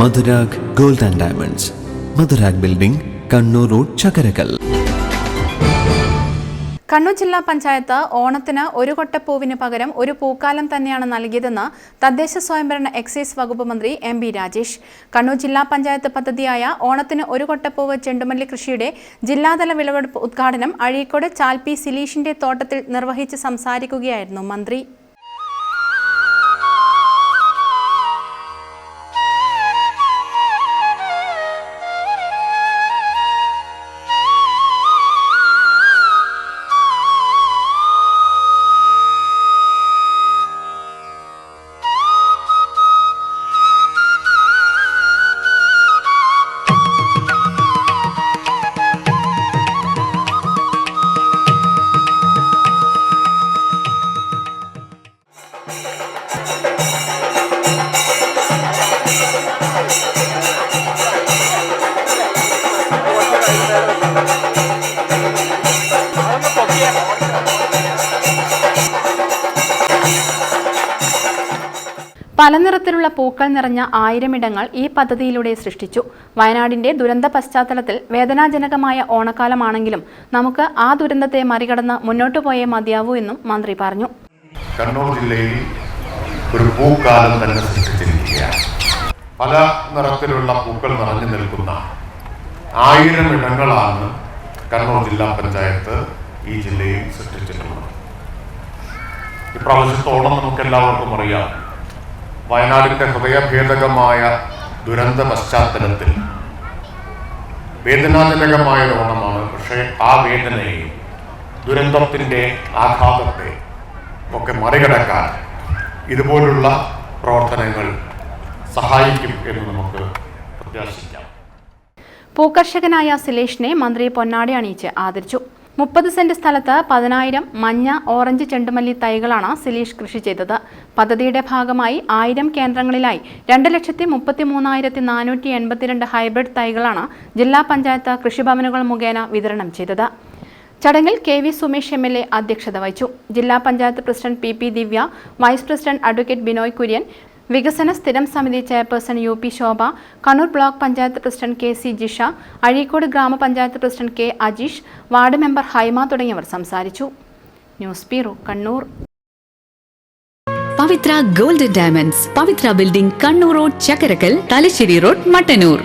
Madhurag gold and diamonds. Madhurag building Kannur road Chakkarakkal. Kannur ജില്ലാ പഞ്ചായത്ത് ഓണത്തിന് ഒരു കൊട്ടപ്പൂവിന് പകരം ഒരു പൂക്കാലം തന്നെയാണ് നൽകിയതെന്ന് തദ്ദേശ സ്വയംഭരണ എക്സൈസ് വകുപ്പ് മന്ത്രി എം ബി രാജേഷ്. കണ്ണൂർ ജില്ലാ പഞ്ചായത്ത് പദ്ധതിയായ ഓണത്തിന് ഒരു കൊട്ടപ്പൂവ് ചെണ്ടുമല്ലി കൃഷിയുടെ ജില്ലാതല വിളവെടുപ്പ് ഉദ്ഘാടനം അഴീക്കോട് ചാൽപി സിലീഷിന്റെ തോട്ടത്തിൽ നിർവഹിച്ച് സംസാരിക്കുകയായിരുന്നു മന്ത്രി. പല നിറത്തിലുള്ള പൂക്കൾ നിറഞ്ഞ ആയിരമിടങ്ങൾ ഈ പദ്ധതിയിലൂടെ സൃഷ്ടിച്ചു. വയനാടിന്റെ ദുരന്ത പശ്ചാത്തലത്തിൽ വേദനാജനകമായ ഓണക്കാലമാണെങ്കിലും നമുക്ക് ആ ദുരന്തത്തെ മറികടന്ന് മുന്നോട്ടു പോയേ മതിയാവൂ എന്നും മന്ത്രി പറഞ്ഞു. കണ്ണൂർ ജില്ലയിൽ ഒരു പൂക്കാലം തന്നെ സൃഷ്ടിച്ചിരിക്കുകയാണ്. പല നിറത്തിലുള്ള പൂക്കൾ നിറഞ്ഞു നിൽക്കുന്ന ആയിരം ഇടങ്ങളാണ് കണ്ണൂർ ജില്ലാ പഞ്ചായത്ത് ഈ ജില്ലയിൽ സൃഷ്ടിച്ചിട്ടുള്ളത്. ഇപ്രാവശ്യത്തോളം നമുക്ക് എല്ലാവർക്കും അറിയാം. വയനാടിന്റെ ഹൃദയഭേദകമായ ദുരന്ത പശ്ചാത്തലത്തിൽ വേദനാജനകമായ ഓണമാണ്. പക്ഷേ ആ വേദനയെ ദുരന്തത്തിന്റെ ആഘാതത്തെ ഒക്കെ മറികടക്കാൻ ഇതുപോലുള്ള പ്രവർത്തനങ്ങൾ സഹായിക്കും എന്ന് നമുക്ക് പ്രത്യാശിക്കാം. പൂക്കർഷകനായ സിലേഷിനെ മന്ത്രി പൊന്നാടി അണിയിച്ച് ആദരിച്ചു. മുപ്പത് സെന്റ് സ്ഥലത്ത് പതിനായിരം മഞ്ഞ ഓറഞ്ച് ചെണ്ടുമല്ലി തൈകളാണ് സിലീഷ് കൃഷി ചെയ്തത്. പദ്ധതിയുടെ ഭാഗമായി ആയിരം കേന്ദ്രങ്ങളിലായി രണ്ട് ലക്ഷത്തി മുപ്പത്തി മൂന്നായിരത്തി നാനൂറ്റി എൺപത്തിരണ്ട് ഹൈബ്രിഡ് തൈകളാണ് ജില്ലാ പഞ്ചായത്ത് കൃഷിഭവനുകൾ മുഖേന വിതരണം ചെയ്തത്. ചടങ്ങിൽ K V Sumesh M L A അധ്യക്ഷത വഹിച്ചു. ജില്ലാ panchayat president P P Divya vice president advocate Binoy Kurian വികസന സ്ഥിരം സമിതി chairperson U P Shobha Kannur block panchayat president K C Jisha Azhikode ഗ്രാമപഞ്ചായത്ത് president K Ajeesh ward member Haima തുടങ്ങിയവർ സംസാരിച്ചു. News bureau Kannur. Pavithra gold diamonds Pavithra building Kannur road Chakkarakkal Thalassery road Mattannur.